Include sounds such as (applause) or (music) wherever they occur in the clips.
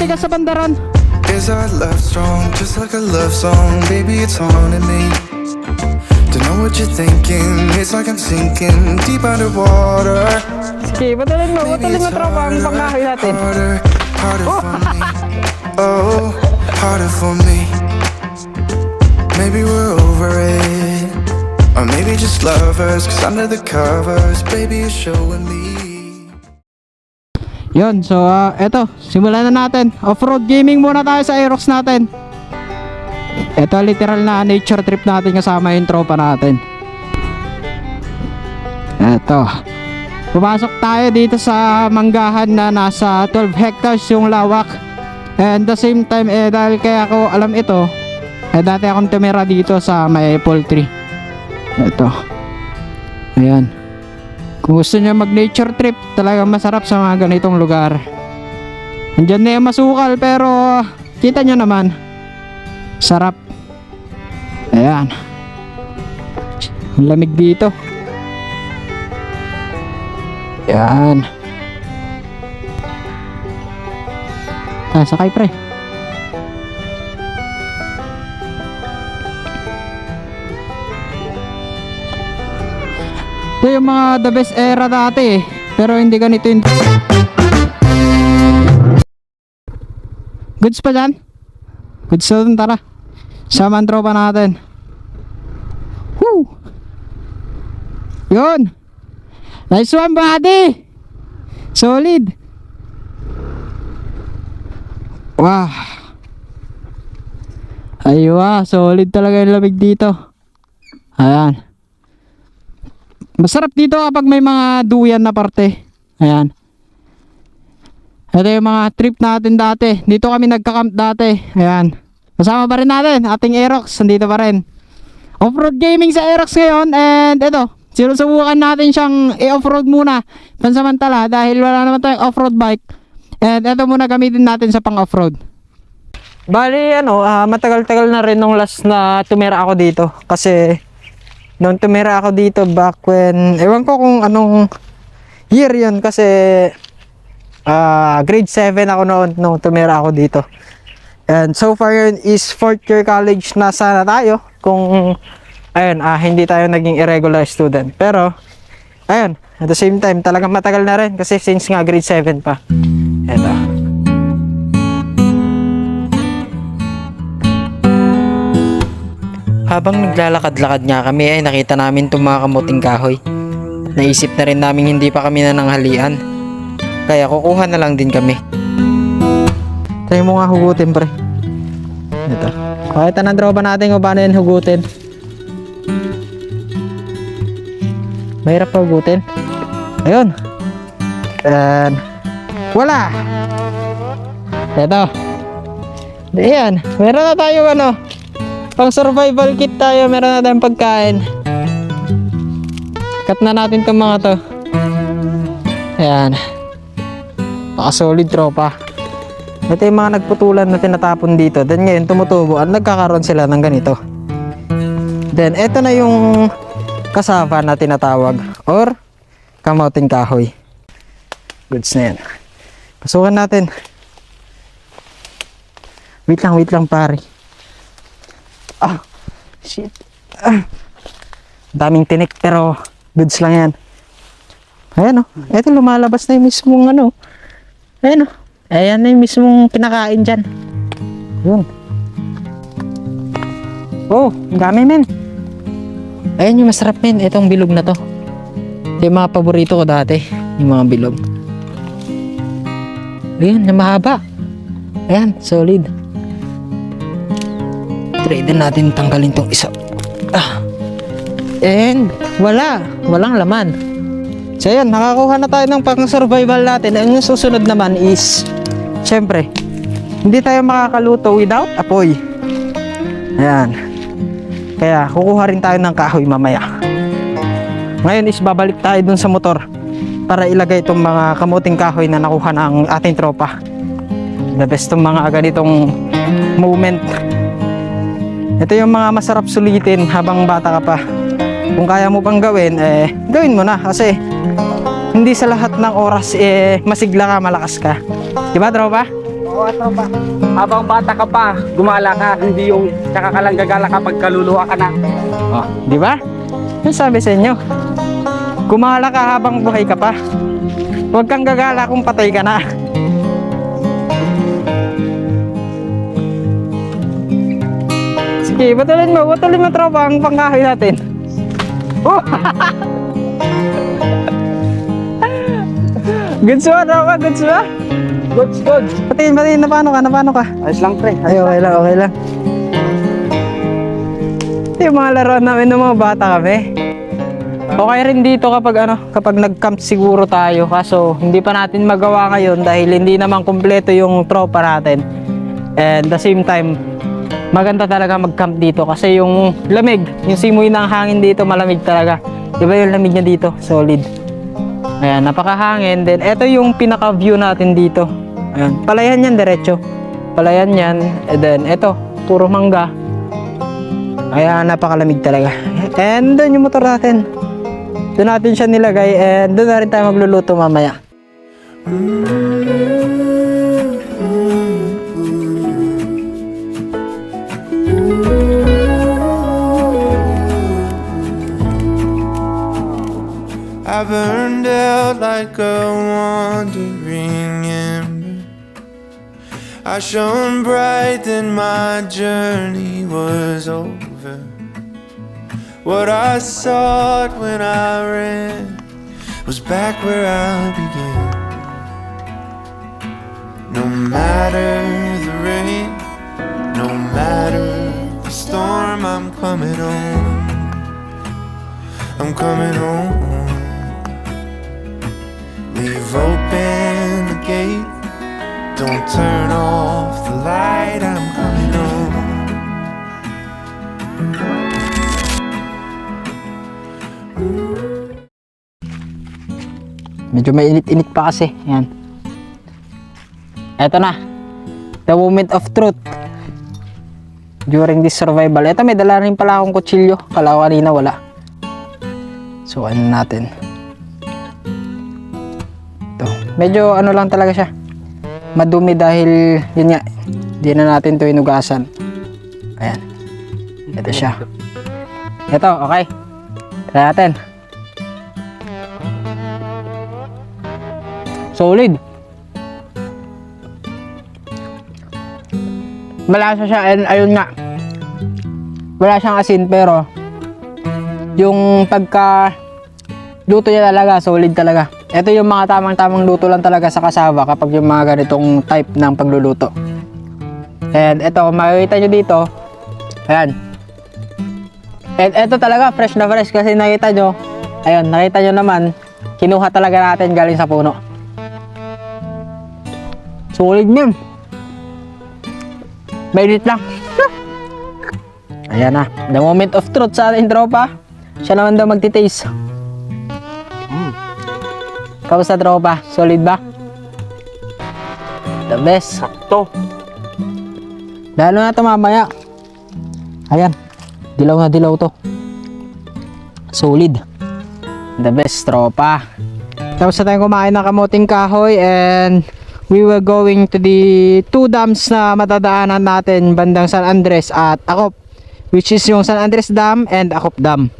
check mo nga pre kung matigas sa bandaran. Is our love strong, just like a love song? Baby, it's haunting me. Don't know what you're thinking. It's like I'm sinking deep underwater. Sige, badalin mo, Maybe mo tropa ang pangkahoy natin. harder, harder oh! for me. Oh, harder for me. Maybe we're over it. Or maybe just lovers, cause under the covers, baby, you're showing me. Yun, so ah, eto, simulan na natin. Off-road gaming muna tayo sa Aerox natin. Ito literal na nature trip natin kasama yung tropa natin. Eto. Pumasok tayo dito sa manggahan na nasa 12 hectares yung lawak. And the same time, eh, dahil kaya ako alam ito, eh, dati akong tumira dito sa may poultry. Eto. Ayan. Kung gusto niya mag nature trip, talagang masarap sa mga ganitong lugar. Andyan na yung masukal pero kita nyo naman. Sarap. Ayan. Ang lamig dito. Ayan. Ah, sakay pre. Ito yung mga the best era dati eh. Pero hindi ganito yung... Goods pa dyan? Goods na dun, tara. Sama ang tropa natin. Woo! Yun! Nice one, buddy! Solid! Wow! Aywa, solid talaga yung lamig dito. Ayan. Masarap dito kapag may mga duyan na parte. Ayan. Ito yung mga trip natin dati. Dito kami nagka-camp dati. Ayan. Kasama pa rin natin. Ating Aerox. Nandito pa rin. Off-road gaming sa Aerox ngayon. And ito. Sinusubukan natin siyang i-offroad muna. Pansamantala. Dahil wala naman tayong off-road bike. And ito muna gamitin natin sa pang-offroad. Bali, ano, ah, matagal-tagal na rin nung last na tumira ako dito. Kasi Noong tumira ako dito back when, ewan ko kung anong year yun kasi ah, grade 7 ako noon nung tumira ako dito. And so far yun is fourth year college na sana tayo kung ayun, ah, hindi tayo naging irregular student. Pero ayun, at the same time talagang matagal na rin kasi since nga grade 7 pa. Habang naglalakad-lakad nga kami ay nakita namin itong mga kamuting kahoy. Naisip na rin namin hindi pa kami nananghalian. Kaya kukuha na lang din kami. Try mo nga hugutin pre. Ito. Kahit anong dropa natin kung paano yan hugutin. Mahirap pa hugutin. Ayun. And wala. Ito. Ayan. Meron na tayo ano. Pang survival kit tayo, meron na tayong pagkain. Cut na natin itong mga to. Ayan. Naka-solid tropa. Ito yung mga nagputulan na tinatapon dito. Then ngayon tumutubo at nagkakaroon sila ng ganito. Then ito na yung kasava na tinatawag or kamoting kahoy. Goods na yan. Pasukan natin. Wait lang, wait lang pare. Ah, shit. Ah. Daming tinik pero goods lang yan. Ayan o. Ito lumalabas na yung mismong ano. Ayan o. Ayan na yung mismong pinakain dyan. Yun. Oh, dami men. Ayan yung masarap men. Itong bilog na to. Ito yung mga paborito ko dati. Yung mga bilog. Ayan, yung mahaba. Ayan, solid. Try natin tanggalin tong isa. Ah. And wala, walang laman. So yan, nakakuha na tayo ng pang-survival natin. Ang susunod naman is, syempre, hindi tayo makakaluto without apoy. Ayan. Kaya kukuha rin tayo ng kahoy mamaya. Ngayon is babalik tayo dun sa motor para ilagay itong mga kamuting kahoy na nakuha ng ating tropa. The best itong mga ganitong moment ito yung mga masarap sulitin habang bata ka pa. Kung kaya mo pang gawin, eh, gawin mo na kasi hindi sa lahat ng oras eh, masigla ka, malakas ka. Di ba, tropa? Oo, tropa. Habang bata ka pa, gumala ka. Hindi yung tsaka ka lang gagala kapag kaluluwa ka na. Oh, di ba? Yung sabi sa inyo. Gumala ka habang buhay ka pa. Huwag kang gagala kung patay ka na. Sige, batulin mo, batulin mo tropa ang pangkahoy natin. Oh! (laughs) goods ba, tropa? Goods ba? Goods, goods. Patiin, patiin, na paano ka, na paano ka? Ayos lang, pre. Ay, okay lang, okay lang. Ito yung mga laruan namin ng mga bata kami. Okay rin dito kapag ano, kapag nag-camp siguro tayo. Kaso hindi pa natin magawa ngayon dahil hindi naman kumpleto yung tropa natin. And the same time, maganda talaga mag-camp dito kasi yung lamig, yung simoy ng hangin dito malamig talaga. Diba yung lamig niya dito? Solid. Ayan, napakahangin. Then, ito yung pinaka-view natin dito. Ayan, palayan yan diretso. Palayan yan. And then, ito, puro mangga. Kaya napakalamig talaga. And doon yung motor natin. Doon natin siya nilagay and doon na rin tayo magluluto mamaya. I burned out like a wandering ember. I shone bright, then my journey was over. What I sought when I ran was back where I began. No matter the rain, no matter the storm, I'm coming home. I'm coming home. Leave open the gate. Don't turn off the light. I'm coming home. Medyo mainit-init pa kasi. Yan. Eto na. The moment of truth. During this survival. Eto may dala rin pala akong kutsilyo. Kala kanina wala. So ano natin. Medyo ano lang talaga siya. Madumi dahil yun nga. Hindi na natin ito inugasan. Ayan. Ito siya. Ito, okay. Try natin. Solid. Malasa siya and ayun nga. Wala siyang asin pero yung pagka luto niya talaga, solid talaga. Ito yung mga tamang-tamang luto lang talaga sa kasaba kapag yung mga ganitong type ng pagluluto. And ito, makikita nyo dito, ayan. And ito talaga, fresh na fresh kasi nakita nyo, ayun, nakita nyo naman, kinuha talaga natin galing sa puno. Solid yun. Mainit lang. (laughs) Ayan na. The moment of truth sa ating tropa. Siya naman daw magtitaste. Kamusta tropa? Solid ba? The best. Sakto. Lalo na ito mamaya. Ayan. Dilaw na dilaw to. Solid. The best tropa. Tapos na tayong kumain ng kamuting kahoy and we were going to the two dams na matadaanan natin bandang San Andres at Akop which is yung San Andres Dam and Akop Dam.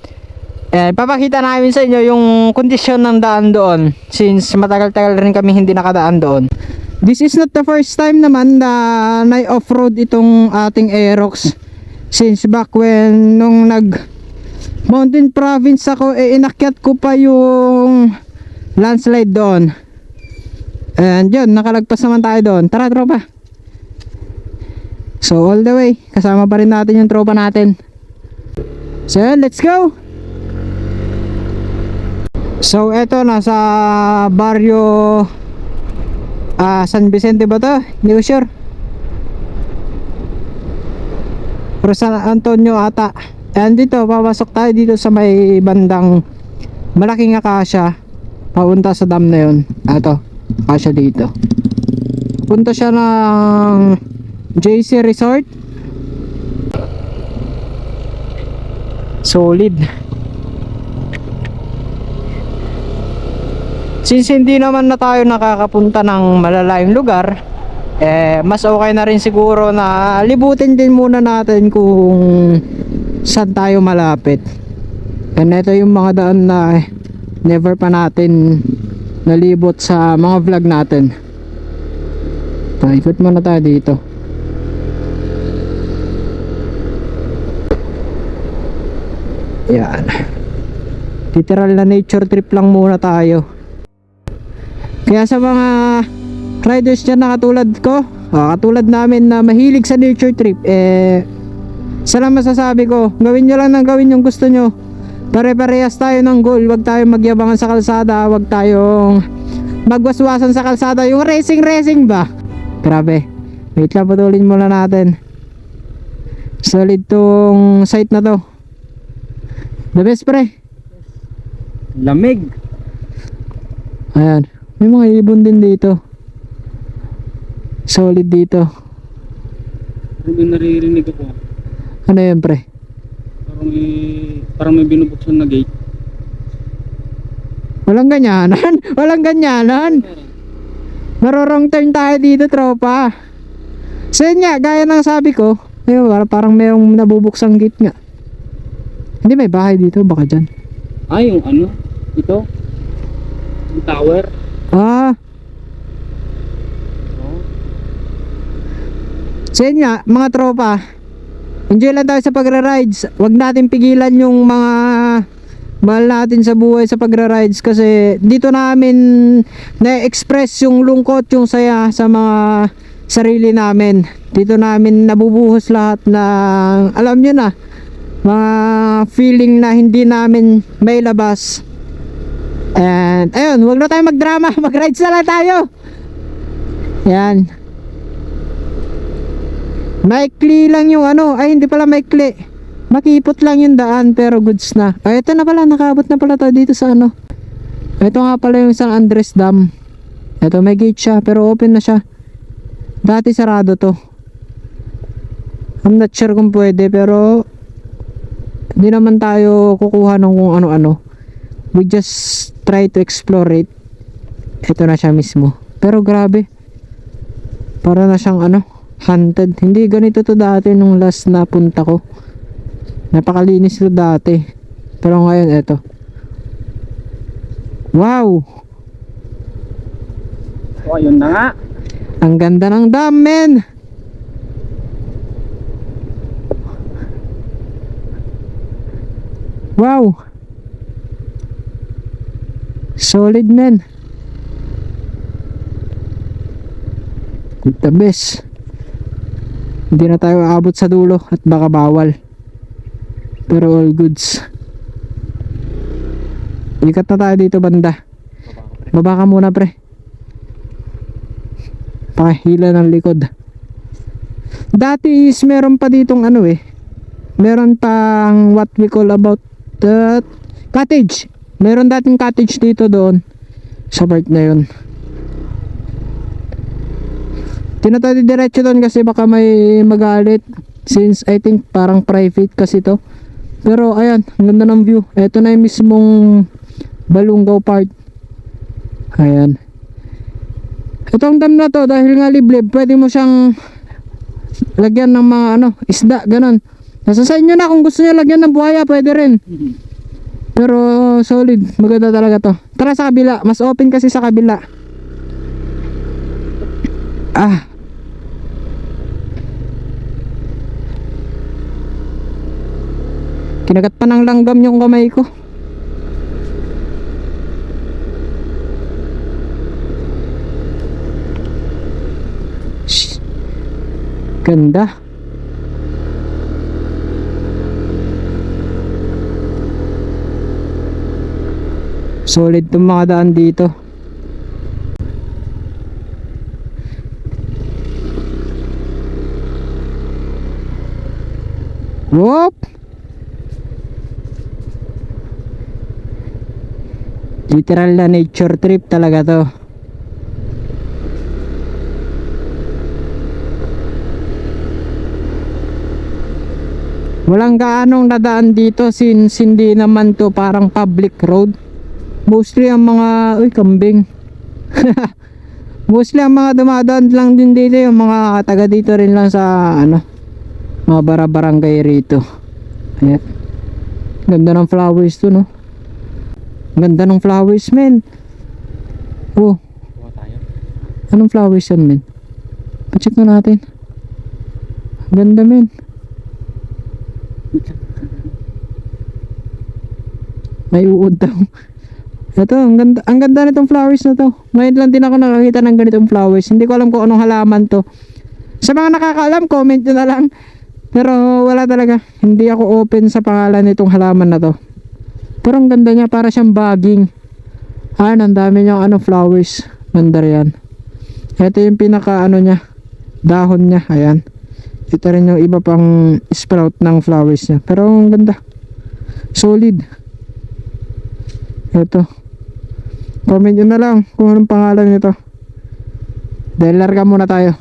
And papakita namin sa inyo yung kondisyon ng daan doon since matagal-tagal rin kami hindi nakadaan doon. This is not the first time naman na na-off-road itong ating Aerox since back when nung nag Mountain Province ako eh inakyat ko pa yung landslide doon. And yun, nakalagpas naman tayo doon. Tara tropa. So all the way, kasama pa rin natin yung tropa natin. So let's go! So eto nasa barrio ah San Vicente ba to? Hindi ko sure. Pero San Antonio ata. And dito, papasok tayo dito sa may bandang malaking akasya. Papunta sa dam na yun. Ato, akasya dito. Punta siya ng JC Resort. Solid. Since hindi naman na tayo nakakapunta ng malalayong lugar, eh, mas okay na rin siguro na libutin din muna natin kung saan tayo malapit. And ito yung mga daan na never pa natin nalibot sa mga vlog natin. Ah, ikot muna tayo dito. Yan. Literal na nature trip lang muna tayo. Kaya sa mga riders dyan na katulad ko, ah, katulad namin na mahilig sa nature trip, eh, sana masasabi ko, gawin nyo lang ng gawin yung gusto nyo. Pare-parehas tayo ng goal, wag tayo magyabangan sa kalsada, wag tayong magwaswasan sa kalsada, yung racing racing ba? Grabe. Wait lang, putulin muna natin. Solid tong site na to. The best pre. Lamig. Ayan. May mga ibon din dito. Solid dito. Parang may naririnig ako. Ano yan pre? Parang may, parang may binubuksan na gate. Walang ganyanan. (laughs) Walang ganyanan. Narorong turn tayo dito tropa. So yun nga, gaya ng sabi ko, ayun, parang, parang mayroong nabubuksang gate nga. Hindi may bahay dito, baka dyan. Ah, yung ano? Ito? Yung tower? Ah. So yun nga, mga tropa, enjoy lang tayo sa pagra-rides. Huwag natin pigilan yung mga mahal natin sa buhay sa pagra-rides kasi dito namin na-express yung lungkot, yung saya sa mga sarili namin. Dito namin nabubuhos lahat ng, alam nyo na, mga feeling na hindi namin may labas. And ayun, huwag na tayo magdrama, (laughs) mag-rides na lang tayo. Yan. Maikli lang yung ano, ay hindi pala maikli. Makipot lang yung daan pero goods na. Ay ito na pala, nakaabot na pala tayo dito sa ano. Ito nga pala yung San Andres Dam. Ito may gate siya pero open na siya. Dati sarado to. I'm not sure kung pwede pero hindi naman tayo kukuha ng kung ano-ano. We just try to explore it. Ito na siya mismo. Pero grabe. Para na siyang ano, haunted. Hindi ganito to dati nung last na punta ko. Napakalinis to dati. Pero ngayon eto. Wow! Oh, ayun na nga. Ang ganda ng dam, men! Wow! Solid, men. The best. Hindi na tayo aabot sa dulo at baka bawal. Pero all goods. Ikat na tayo dito banda. Baba ka muna pre. Pakahila ng likod. Dati is meron pa ditong ano eh. Meron pang what we call about the cottage. Meron dating cottage dito doon. Sa part na yun. Tinatawag diretso doon kasi baka may magalit. Since I think parang private kasi to. Pero ayan, ang ganda ng view. Ito na yung mismong Balungaw part. Ayan. Itong dam na to dahil nga liblib, pwede mo siyang lagyan ng mga ano, isda, ganun. Nasa sa inyo na kung gusto niyo lagyan ng buhaya, pwede rin. Pero solid, maganda talaga to. Tara sa kabila, mas open kasi sa kabila. Ah. Kinagat pa ng langgam yung kamay ko. Shh. Ganda. Solid tong mga daan dito. Whoop! Literal na nature trip talaga to. Walang gaanong nadaan dito since hindi naman to parang public road. Mostly ang mga, uy, kambing. (laughs) Mostly ang mga dumadaan lang din dito yung mga taga dito rin lang sa ano, mga bara-barangay rito. Ayan. Ganda ng flowers to, no? Ganda ng flowers, men. Oh, anong flowers yan, men? Pacheck na natin. Ganda, men. May uod daw. (laughs) Ito, ang ganda, ang ganda nitong flowers na to. Ngayon lang din ako nakakita ng ganitong flowers. Hindi ko alam kung anong halaman to. Sa mga nakakaalam, comment nyo na lang. Pero wala talaga. Hindi ako open sa pangalan nitong halaman na to. Pero ang ganda niya, para siyang baging. Ah, ang dami niyang ano, flowers. Ganda yan. Ito yung pinaka ano niya, dahon niya. Ayan. Ito rin yung iba pang sprout ng flowers niya. Pero ang ganda. Solid. Ito. Comment nyo na lang kung anong pangalan nito. Dahil larga muna tayo.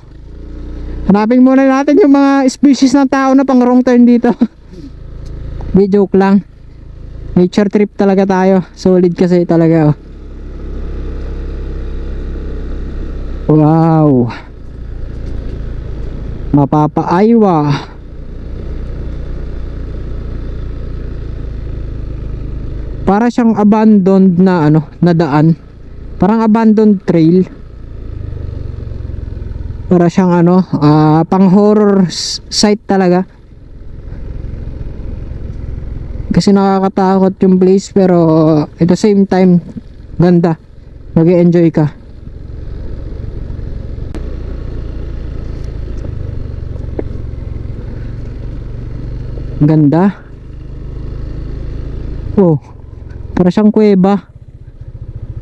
Hanapin muna natin yung mga species ng tao na pang wrong turn dito. (laughs) Di joke lang. Nature trip talaga tayo. Solid kasi talaga oh. Wow. Mapapaaywa. Para siyang abandoned na ano, na daan. Parang abandoned trail. Para siyang ano, ah, pang horror site talaga. Kasi nakakatakot yung place pero at the same time ganda. Mag-enjoy ka. Ganda. Oh, para siyang kuweba.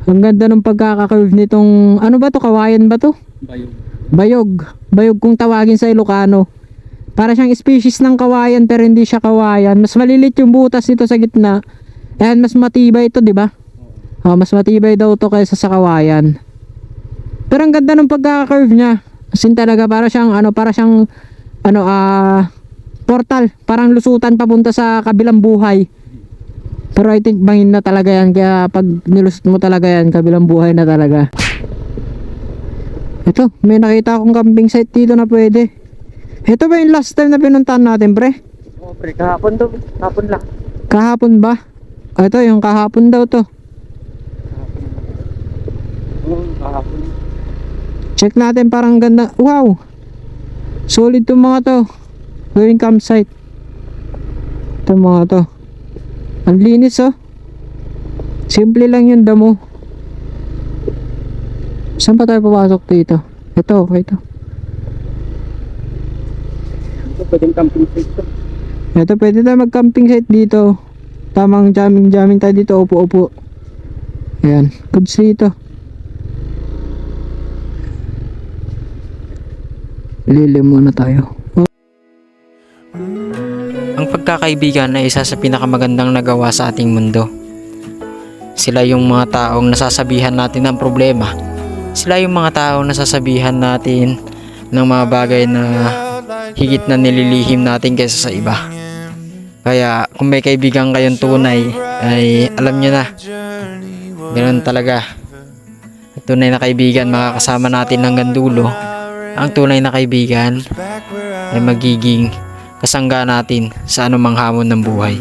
Ang ganda ng pagkaka-curve nitong, ano ba to, kawayan ba to? Bayog. Bayog. Bayog kung tawagin sa Ilocano. Para siyang species ng kawayan pero hindi siya kawayan. Mas malilit yung butas nito sa gitna. Ayan, mas matibay ito, di ba? Oh, mas matibay daw to kaysa sa kawayan. Pero ang ganda ng pagkaka-curve niya. As in talaga para siyang ano, para siyang ano ah portal, parang lusutan papunta sa kabilang buhay. Pero I think bangin na talaga yan kaya pag nilusot mo talaga yan, kabilang buhay na talaga. Ito, may nakita akong camping site dito na pwede. Ito ba yung last time na pinuntahan natin, pre? Oh, pre, kahapon to. Kahapon lang. Kahapon ba? Ah, Ito, yung kahapon daw to. Oo, kahapon. Check natin parang ganda. Wow! Solid to mga to. Gawing campsite. Ito mga to. Ang linis oh. Simple lang yung damo. Saan pa tayo papasok dito? Ito, okay to. Ito, pwedeng camping site to. Ito, pwede tayo mag-camping site dito. Tamang jamming-jamming tayo dito. Upo-upo. Ayan. Goods dito. Lilim muna tayo. Pagkakaibigan ay isa sa pinakamagandang nagawa sa ating mundo. Sila yung mga taong nasasabihan natin ng problema. Sila yung mga taong nasasabihan natin ng mga bagay na higit na nililihim natin kaysa sa iba. Kaya kung may kaibigan kayong tunay, ay alam nyo na. Ganun talaga. Ang tunay na kaibigan makakasama natin hanggang dulo. Ang tunay na kaibigan ay magiging kasangga natin sa anumang hamon ng buhay.